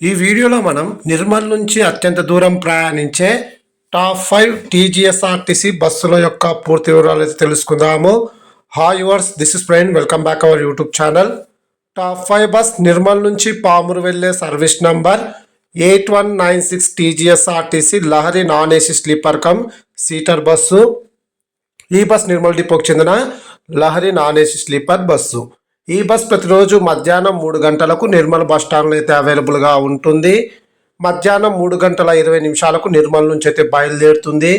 ఈ వీడియోలో మనం నిర్మల్ నుంచి అత్యంత దూరం ప్రయాణించే టాప్ ఫైవ్ టీజీఎస్ఆర్టీసీ బస్సుల యొక్క పూర్తి వివరాలు అయితే తెలుసుకుందాము. Hi yours this is Prine welcome back our YouTube channel top five bus Nirmal నుంచి పామురు వెళ్ళే service number eight one nine six TGSRTC Lahari non AC sleeper cum seater bus. ఈ bus Nirmal డిపోకి చెందిన Lahari non AC sleeper bus. ఈ bus ప్రతిరోజు మధ్యాహ్నం మూడు గంటలకు నిర్మల్ బస్టాండ్లో అయితే అవైలబుల్గా ఉంటుంది. మధ్యాహ్నం మూడు గంటల ఇరవై నిమిషాలకు నిర్మల్ నుంచి అయితే బయలుదేరుతుంది.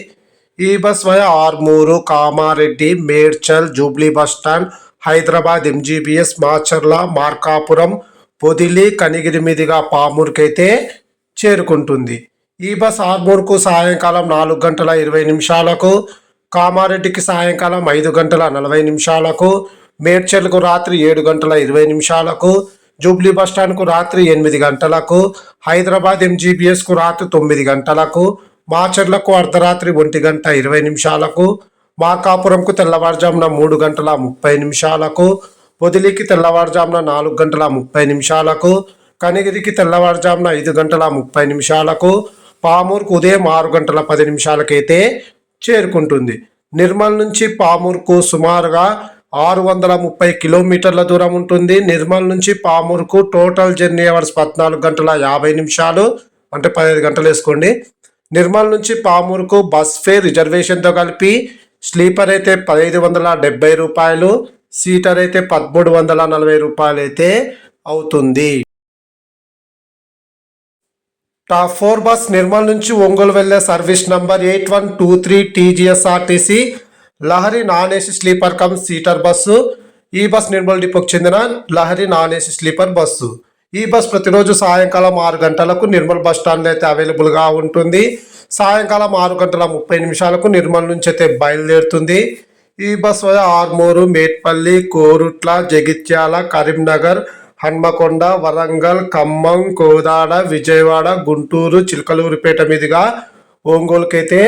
ఈ bus via Armur Kamareddy Medchal Jubilee bus stand Hyderabad MGBS Macherla Markapuram Podili Kanigiri మీదుగా పామూరుకైతే చేరుకుంటుంది. ఈ బస్ ఆర్మూర్కు సాయంకాలం నాలుగు గంటల ఇరవై నిమిషాలకు కామారెడ్డికి సాయంకాలం ఐదు గంటల నలభై నిమిషాలకు మేడ్చల్కు రాత్రి ఏడు గంటల ఇరవై నిమిషాలకు జూబ్లీ బస్టాండ్కు రాత్రి ఎనిమిది గంటలకు హైదరాబాద్ ఎంజీబీఎస్కు రాత్రి తొమ్మిది గంటలకు మాచర్లకు అర్ధరాత్రి ఒంటి గంట ఇరవై నిమిషాలకు మాకాపురంకు తెల్లవారుజామున మూడు గంటల ముప్పై నిమిషాలకు పొదిలికి తెల్లవారుజామున నాలుగు గంటల ముప్పై నిమిషాలకు కనిగిరికి తెల్లవారుజామున ఐదు గంటల ముప్పై నిమిషాలకు పామూర్కు ఉదయం ఆరు గంటల పది నిమిషాలకైతే చేరుకుంటుంది. నిర్మల్ నుంచి పామూర్కు సుమారుగా ఆరు వందల ముప్పై కిలోమీటర్ల దూరం ఉంటుంది. నిర్మల్ నుంచి పామూరుకు టోటల్ జర్నీ అవర్స్ పద్నాలుగు గంటల యాభై నిమిషాలు అంటే పదిహేను గంటలు వేసుకోండి. నిర్మల్ నుంచి పామూరుకు బస్ ఫేర్ రిజర్వేషన్తో కలిపి స్లీపర్ అయితే పదహైదు వందల డెబ్బై రూపాయలు సీటర్ అయితే పదమూడు వందల నలభై రూపాయలు అయితే అవుతుంది. టాప్ ఫోర్ బస్ నిర్మల్ నుంచి ఒంగోలు వెళ్ళే service number eight one two three TGSRTC Lahari non AC sleeper cum seater bus. ఈ బస్ నిర్మల్ డిపోకి చెందిన Lahari non AC sleeper bus. ఈ బస్ ప్రతిరోజు సాయంకాలం ఆరు గంటలకు నిర్మల్ బస్ స్టాండ్ అయితే అవైలబుల్గా ఉంటుంది. సాయంకాలం ఆరు గంటల ముప్పై నిమిషాలకు నిర్మల్ నుంచి అయితే బయలుదేరుతుంది. ఈ బస్ ఆర్మూరు మేట్పల్లి కోరుట్ల జగిత్యాల కరీంనగర్ హన్మకొండ వరంగల్ ఖమ్మం కోదాడ విజయవాడ గుంటూరు చిలకలూరిపేట మీదుగా ఒంగోలుకైతే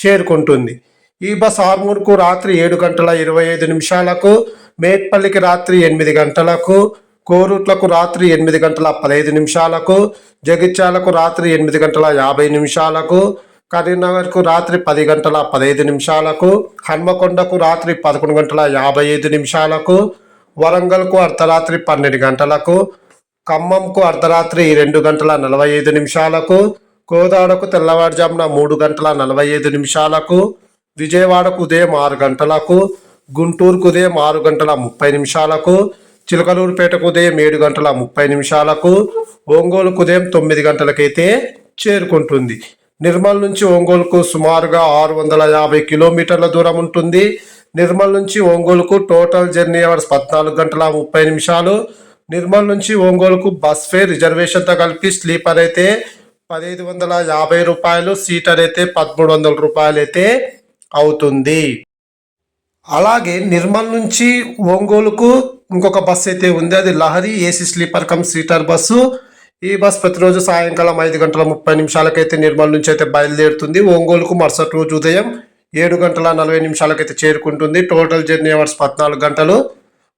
చేరుకుంటుంది. ఈ బస్ ఆర్మూర్కు రాత్రి ఏడు గంటల ఇరవై ఐదు నిమిషాలకు మేట్పల్లికి రాత్రి ఎనిమిది గంటలకు కోరుట్లకు రాత్రి ఎనిమిది గంటల పదహైదు నిమిషాలకు జగిత్యాలకు రాత్రి ఎనిమిది గంటల యాభై నిమిషాలకు కరీంనగర్కు రాత్రి పది గంటల పదహైదు నిమిషాలకు హన్మకొండకు రాత్రి పదకొండు గంటల యాభై ఐదు నిమిషాలకు వరంగల్కు అర్ధరాత్రి పన్నెండు గంటలకు ఖమ్మంకు అర్ధరాత్రి రెండు గంటల నలభై ఐదు నిమిషాలకు కోదాడకు తెల్లవారుజామున మూడు గంటల నలభై ఐదు నిమిషాలకు విజయవాడకు ఉదయం ఆరు గంటలకు గుంటూరుకు ఉదయం ఆరు గంటల ముప్పై నిమిషాలకు చిలకలూరుపేటకు ఉదయం ఏడు గంటల ముప్పై నిమిషాలకు ఒంగోలుకు ఉదయం తొమ్మిది గంటలకైతే చేరుకుంటుంది. నిర్మల్ నుంచి ఒంగోలుకు సుమారుగా ఆరు వందల యాభై కిలోమీటర్ల దూరం ఉంటుంది. నిర్మల్ నుంచి ఒంగోలుకు టోటల్ జర్నీ అవర్స్ పద్నాలుగు గంటల ముప్పై నిమిషాలు. నిర్మల్ నుంచి ఒంగోలుకు బస్ ఫేర్ రిజర్వేషన్తో కలిపి స్లీపర్ అయితే పదిహేను వందల యాభై రూపాయలు సీటర్ అయితే పదమూడు వందల రూపాయలు అయితే అవుతుంది. అలాగే నిర్మల్ నుంచి ఒంగోలుకు ఇంకొక బస్సు అయితే ఉంది. అది Lahari AC sleeper cum seater bus. ఈ బస్ ప్రతిరోజు సాయంకాలం ఐదు గంటల ముప్పై నిమిషాలకైతే నిర్మల్ నుంచి అయితే బయలుదేరుతుంది. ఒంగోలుకు మరుసటి రోజు ఉదయం ఏడు గంటల నలభై నిమిషాలకైతే చేరుకుంటుంది. టోటల్ జర్నీ అవర్స్ పద్నాలుగు గంటలు.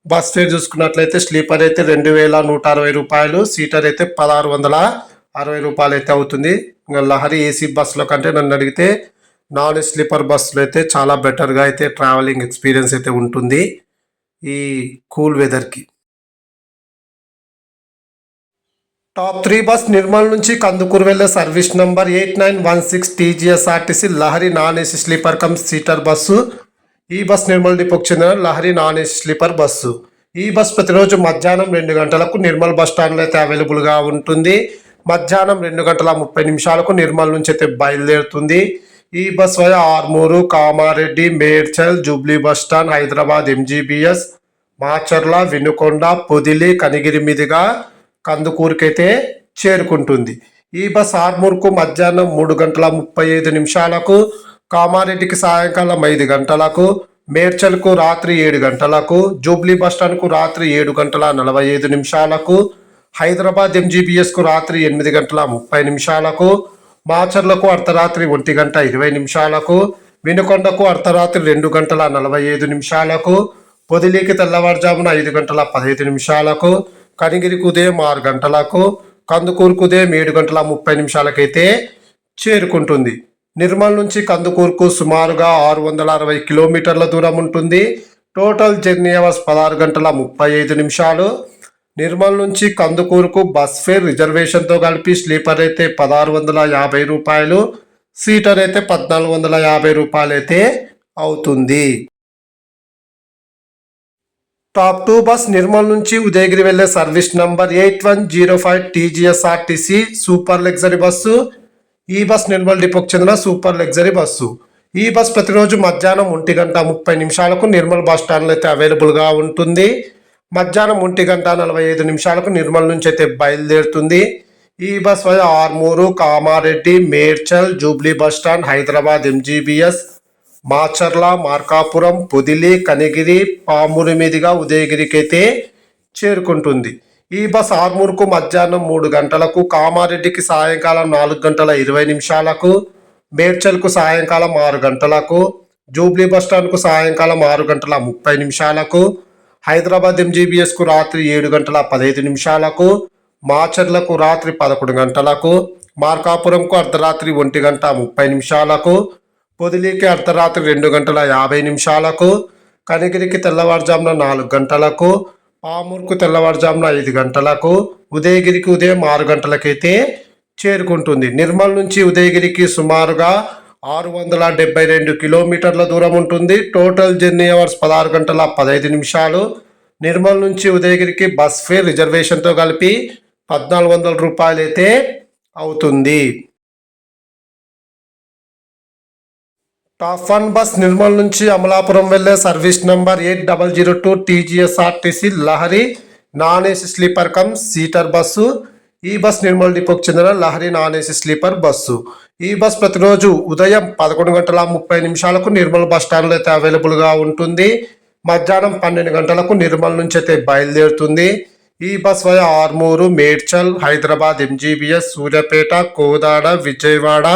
బస్ ఫేర్ చూసుకున్నట్లయితే స్లీపర్ అయితే రెండు వేల నూట అరవై రూపాయలు. సీటర్ అయితే పదహారు వందల అరవై రూపాయలు అయితే అవుతుంది. ఇంకా లహరి ఏసీ బస్సులో కంటే నన్ను అడిగితే నాన్ స్లీపర్ బస్సులు అయితే చాలా బెటర్గా అయితే ట్రావెలింగ్ ఎక్స్పీరియన్స్ అయితే ఉంటుంది ఈ కూల్ వెదర్కి టాప్ త్రీ బస్ నిర్మల్ నుంచి కందుకూరు వెళ్ళే service number eight nine one six TGSRTC Lahari non AC sleeper cum seater bus. ఈ బస్ నిర్మల్ డిపోకి చెందిన Lahari non AC sleeper bus. ఈ బస్ ప్రతిరోజు మధ్యాహ్నం రెండు గంటలకు నిర్మల్ బస్ స్టాండ్లో అయితే అవైలబుల్గా ఉంటుంది. మధ్యాహ్నం రెండు గంటల ముప్పై నిమిషాలకు నిర్మల్ నుంచి అయితే బయలుదేరుతుంది. ఈ bus via Armur Kamareddy Medchal Jubilee bus stand Hyderabad MGBS Macherla Vinukonda Podili Kanigiri మీదుగా కందుకూరుకైతే చేరుకుంటుంది. ఈ బస్ ఆర్మూర్కు మధ్యాహ్నం మూడు గంటల ముప్పై ఐదు నిమిషాలకు కామారెడ్డికి సాయంకాలం ఐదు గంటలకు మేడ్చల్కు రాత్రి ఏడు గంటలకు జూబ్లీ బస్ స్టాండ్కు రాత్రి ఏడు గంటల నలభై ఐదు నిమిషాలకు హైదరాబాద్ ఎంజీబీఎస్కు రాత్రి ఎనిమిది గంటల ముప్పై నిమిషాలకు మాచర్లకు అర్ధరాత్రి ఒంటి గంట ఇరవై నిమిషాలకు వినుకొండకు అర్ధరాత్రి రెండు గంటల నలభై ఐదు నిమిషాలకు పొదిలికి తెల్లవారుజామున ఐదు గంటల పదహైదు నిమిషాలకు కనిగిరికి ఉదయం ఆరు గంటలకు కందుకూరుకు ఉదయం ఏడు గంటల ముప్పై నిమిషాలకైతే చేరుకుంటుంది. నిర్మల్ నుంచి కందుకూరుకు సుమారుగా ఆరు వందల అరవై కిలోమీటర్ల దూరం ఉంటుంది. టోటల్ జర్నీ అవర్స్ పదహారు గంటల ముప్పై ఐదు నిమిషాలు. నిర్మల్ నుంచి కందుకూరుకు బస్ ఫేర్ రిజర్వేషన్తో కలిపి స్లీపర్ అయితే పదహారు వందల యాభై రూపాయలు సీటర్ అయితే పద్నాలుగు వందల యాభై రూపాయలు అయితే అవుతుంది. టాప్ టూ బస్ నిర్మల్ నుంచి ఉదయగిరి వెళ్ళే service number eight one zero five TGSRTC super luxury bus. ఈ బస్ నిర్మల్ డిపోకి చెందిన సూపర్ లగ్జరీ బస్సు. ఈ బస్ ప్రతిరోజు మధ్యాహ్నం ఒంటి గంట ముప్పై నిమిషాలకు నిర్మల్ బస్ స్టాండ్లో అయితే అవైలబుల్గా ఉంటుంది. మధ్యాహ్నం ఒంటి గంట నలభై ఐదు నిమిషాలకు నిర్మల్ నుంచి అయితే బయలుదేరుతుంది. ఈ బస్ వల్ల Armur Kamareddy Medchal Jubilee bus stand Hyderabad MGBS Macherla Markapuram Podili Kanigiri Pamuru మీదుగా ఉదయగిరికి అయితే చేరుకుంటుంది. ఈ బస్ ఆర్మూర్కు మధ్యాహ్నం మూడు గంటలకు కామారెడ్డికి సాయంకాలం నాలుగు గంటల ఇరవై నిమిషాలకు మేడ్చల్కు సాయంకాలం ఆరు గంటలకు జూబ్లీ బస్ స్టాండ్కు సాయంకాలం ఆరు గంటల ముప్పై నిమిషాలకు హైదరాబాద్ ఎంజీబీఎస్కు రాత్రి ఏడు గంటల పదహైదు నిమిషాలకు మాచర్లకు రాత్రి పదకొండు గంటలకు మార్కాపురంకు అర్ధరాత్రి ఒంటి గంట ముప్పై నిమిషాలకు పొదిలికి అర్ధరాత్రి రెండు గంటల యాభై నిమిషాలకు కనిగిరికి తెల్లవారుజామున నాలుగు గంటలకు పామూరుకు తెల్లవారుజామున ఐదు గంటలకు ఉదయగిరికి ఉదయం ఆరు గంటలకైతే చేరుకుంటుంది. నిర్మల్ నుంచి ఉదయగిరికి సుమారుగా ఆరు వందల డెబ్బై రెండు కిలోమీటర్ల దూరం ఉంటుంది. టోటల్ జర్నీ అవర్స్ పదహారు గంటల పదహైదు నిమిషాలు. నిర్మల్ నుంచి ఉదయగిరికి బస్ ఫేర్ రిజర్వేషన్తో కలిపి పద్నాలుగు వందల రూపాయలు అయితే అవుతుంది. టాప్ వన్ బస్ నిర్మల్ నుంచి అమలాపురం వెళ్ళే service number eight double zero two TGSRTC Lahari non AC sleeper cum seater bus ఈ బస్ నిర్మల్ డిపోకు చెందిన Lahari non AC sleeper bus. ఈ బస్ ప్రతిరోజు ఉదయం పదకొండు గంటల ముప్పై నిమిషాలకు నిర్మల్ బస్ స్టాండ్లో అయితే అవైలబుల్గా ఉంటుంది. మధ్యాహ్నం పన్నెండు గంటలకు నిర్మల్ నుంచి అయితే బయలుదేరుతుంది. ఈ bus via Armur Medchal Hyderabad MGBS Suryapet Kodad Vijayawada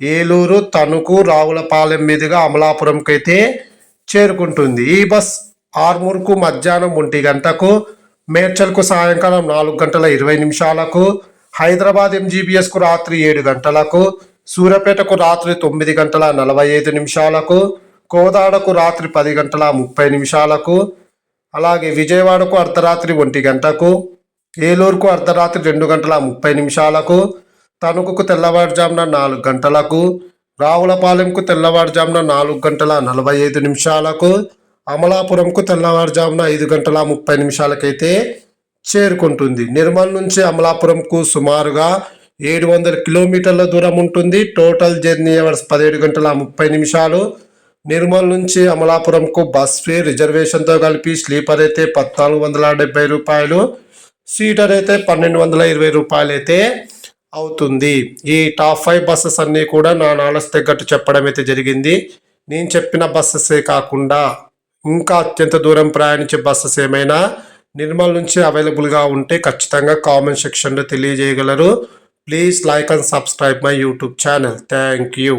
Eluru Tanuku Ravulapalem మీదుగా అమలాపురంకి అయితే చేరుకుంటుంది. ఈ బస్ ఆర్మూర్కు మధ్యాహ్నం ఒంటి గంటకు మేడ్చల్కు సాయంకాలం నాలుగు గంటల ఇరవై నిమిషాలకు హైదరాబాద్ ఎంజీబీఎస్కు రాత్రి ఏడు గంటలకు సూర్యాపేటకు రాత్రి తొమ్మిది గంటల నలభై ఐదు నిమిషాలకు కోదాడకు రాత్రి పది గంటల ముప్పై నిమిషాలకు అలాగే విజయవాడకు అర్ధరాత్రి ఒంటి గంటకు ఏలూరుకు అర్ధరాత్రి రెండు గంటల ముప్పై నిమిషాలకు తణుకుకు తెల్లవారుజామున నాలుగు గంటలకు రావులపాలెంకు తెల్లవారుజామున నాలుగు గంటల నలభై ఐదు నిమిషాలకు అమలాపురంకు తెల్లవారుజామున ఐదు గంటల ముప్పై నిమిషాలకైతే చేరుకుంటుంది. నిర్మల్ నుంచి అమలాపురంకు సుమారుగా ఏడు వందల కిలోమీటర్ల దూరం ఉంటుంది. టోటల్ జర్నీ అవర్స్ పదిహేడు గంటల ముప్పై నిమిషాలు. నిర్మల్ నుంచి అమలాపురంకు బస్ ఫీ రిజర్వేషన్తో కలిపి స్లీపర్ అయితే పద్నాలుగు వందల డెబ్బై రూపాయలు సీటర్ అయితే పన్నెండు వందల ఇరవై రూపాయలు అయితే అవుతుంది. ఈ టాప్ ఫైవ్ బస్సెస్ అన్నీ కూడా నా నాలెడ్జ్ తగ్గట్టు చెప్పడం అయితే జరిగింది. నేను చెప్పిన బస్సెసే కాకుండా ఇంకా అత్యంత దూరం ప్రయాణించే బస్సెస్ ఏమైనా నిర్మల్ నుంచి అవైలబుల్గా ఉంటే ఖచ్చితంగా కామెంట్ సెక్షన్లో తెలియజేయగలరు. Please like and subscribe my YouTube channel. Thank you.